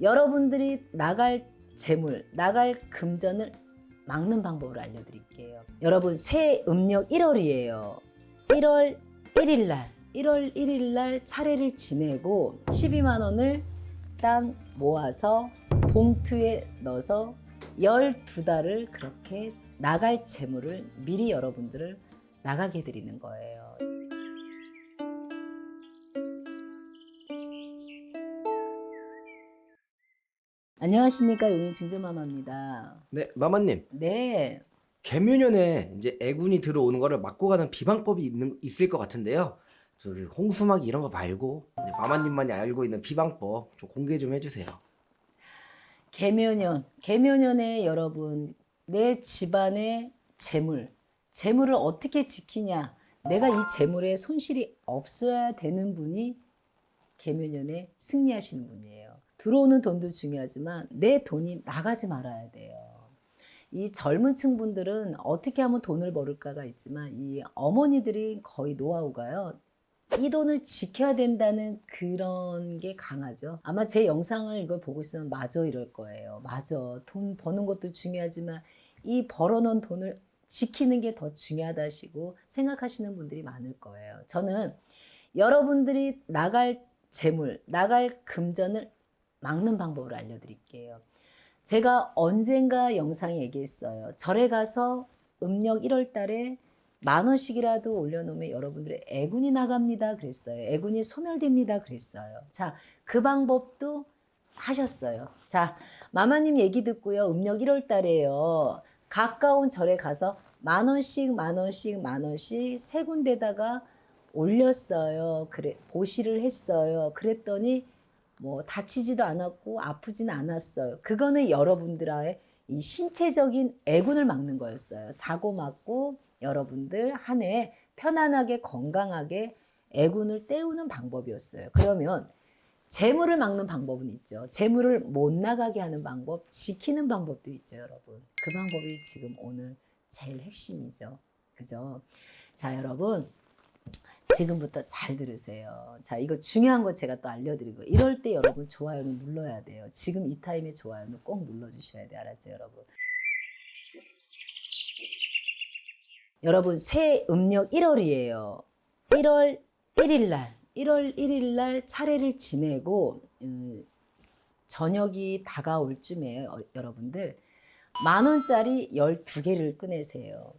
여러분들이 나갈 재물, 나갈 금전을 막는 방법을 알려드릴게요. 여러분, 새해 음력 1월이에요. 1월 1일 날, 1월 1일 날 차례를 지내고 12만 원을 딱 모아서 봉투에 넣어서 12달을 그렇게 나갈 재물을 미리 여러분들을 나가게 드리는 거예요. 안녕하십니까 용인 중재마마입니다. 네, 마마님. 네, 개묘년에 이제 애군이 들어오는 거를 막고 가는 비방법이 있는, 있을 것 같은데요. 저기 홍수막이 이런 거 말고 이제 마마님만이 알고 있는 비방법 좀 공개 좀 해주세요. 개묘년, 개묘년에 여러분 내 집안의 재물, 재물을 어떻게 지키냐? 내가 이 재물에 손실이 없어야 되는 분이 개묘년에 승리하시는 분이에요. 들어오는 돈도 중요하지만 내 돈이 나가지 말아야 돼요. 이 젊은 층 분들은 어떻게 하면 돈을 벌을까가 있지만 이 어머니들이 거의 노하우가요. 이 돈을 지켜야 된다는 그런 게 강하죠. 아마 제 영상을 이걸 보고 있으면 맞아 이럴 거예요. 맞아. 돈 버는 것도 중요하지만 이 벌어놓은 돈을 지키는 게 더 중요하다시고 생각하시는 분들이 많을 거예요. 저는 여러분들이 나갈 재물, 나갈 금전을 막는 방법을 알려드릴게요. 제가 언젠가 영상에 얘기했어요. 절에 가서 음력 1월 달에 만 원씩이라도 올려놓으면 여러분들의 애군이 나갑니다. 그랬어요. 애군이 소멸됩니다. 그랬어요. 자, 그 방법도 하셨어요. 자, 마마님 얘기 듣고요. 음력 1월 달에요. 가까운 절에 가서 만 원씩, 만 원씩, 만 원씩 세 군데다가 올렸어요. 그래, 보시를 했어요. 그랬더니 뭐 다치지도 않았고 아프지는 않았어요. 그거는 여러분들의 이 신체적인 애군을 막는 거였어요. 사고 맞고 여러분들 한 해 편안하게 건강하게 애군을 때우는 방법이었어요. 그러면 재물을 막는 방법은 있죠. 재물을 못 나가게 하는 방법, 지키는 방법도 있죠, 여러분. 그 방법이 지금 오늘 제일 핵심이죠. 그죠? 자, 여러분. 지금부터 잘 들으세요. 자, 이거 중요한 거 제가 또 알려드리고, 이럴 때 여러분 좋아요는 눌러야 돼요. 지금 이 타임에 좋아요는 꼭 눌러주셔야 돼요. 알았죠, 여러분? 여러분, 새 음력 1월이에요. 1월 1일 날, 1월 1일 날 차례를 지내고, 음, 저녁이 다가올 쯤에 어, 여러분들, 만 원짜리 12개를 꺼내세요.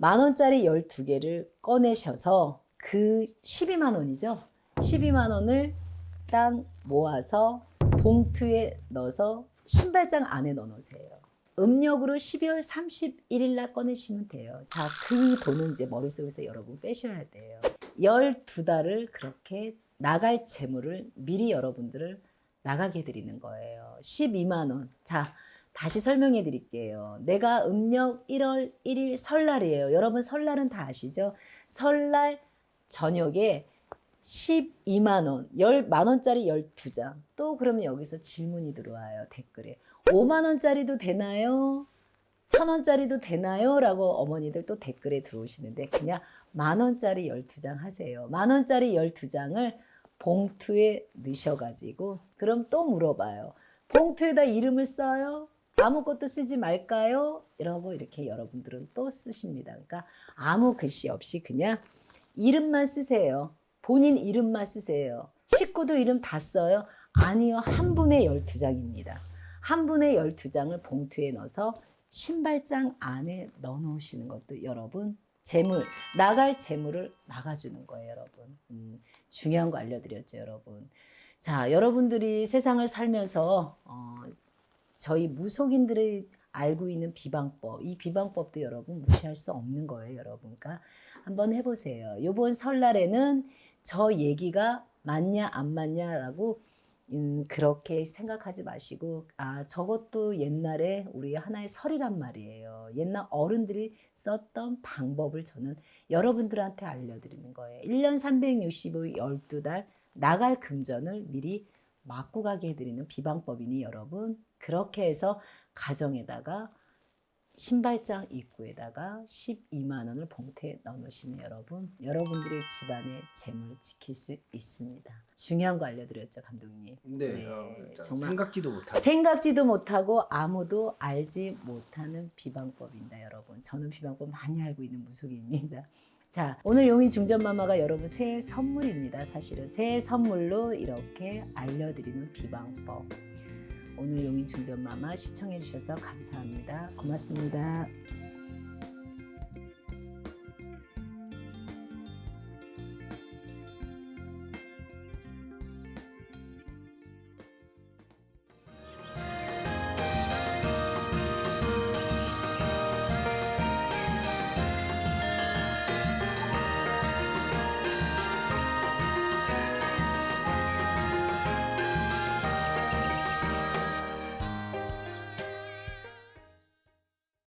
만 원짜리 12개를 꺼내셔서 그 12만 원이죠. 12만 원을 딱 모아서 봉투에 넣어서 신발장 안에 넣어 놓으세요. 음력으로 12월 31일 날 꺼내시면 돼요. 자, 그 돈은 이제 머릿속에서 여러분 빼셔야 돼요. 12달을 그렇게 나갈 재물을 미리 여러분들을 나가게 드리는 거예요. 12만 원. 자, 다시 설명해 드릴게요. 내가 음력 1월 1일 설날이에요. 여러분 설날은 다 아시죠? 설날 저녁에 12만 원, 10만 원짜리 12장. 또 그러면 여기서 질문이 들어와요. 댓글에. 5만 원짜리도 되나요? 천 원짜리도 되나요? 라고 어머니들 또 댓글에 들어오시는데 그냥 만 원짜리 12장 하세요. 만 원짜리 12장을 봉투에 넣으셔가지고 그럼 또 물어봐요. 봉투에다 이름을 써요? 아무것도 쓰지 말까요? 이러고 이렇게 여러분들은 또 쓰십니다. 그러니까 아무 글씨 없이 그냥 이름만 쓰세요. 본인 이름만 쓰세요. 식구들 이름 다 써요? 아니요. 한 분의 12장입니다. 한 분의 12장을 봉투에 넣어서 신발장 안에 넣어 놓으시는 것도 여러분 재물, 나갈 재물을 막아주는 거예요, 여러분. 음, 중요한 거 알려드렸죠, 여러분. 자, 여러분들이 세상을 살면서, 어, 저희 무속인들이 알고 있는 비방법, 이 비방법도 여러분 무시할 수 없는 거예요, 여러분. 그러니까 한번 해보세요. 요번 설날에는 저 얘기가 맞냐, 안 맞냐라고 음, 그렇게 생각하지 마시고, 아, 저것도 옛날에 우리 하나의 설이란 말이에요. 옛날 어른들이 썼던 방법을 저는 여러분들한테 알려드리는 거예요. 1년 365일 12달 나갈 금전을 미리 막고 가게 해드리는 비방법이니 여러분, 그렇게 해서 가정에다가 신발장 입구에다가 12만 원을 봉투에 넣어놓으시면 여러분 여러분들의 집안의 재물 지킬 수 있습니다. 중요한 거 알려드렸죠 감독님. 네, 네, 어, 진짜 정말 생각지도 못하고. 생각지도 못하고 아무도 알지 못하는 비방법입니다, 여러분. 저는 비방법 많이 알고 있는 무속인입니다. 자, 오늘 용인 중전마마가 여러분 새해 선물입니다. 사실은 새해 선물로 이렇게 알려드리는 비방법. 오늘 용인 중전마마 시청해 주셔서 감사합니다. 고맙습니다.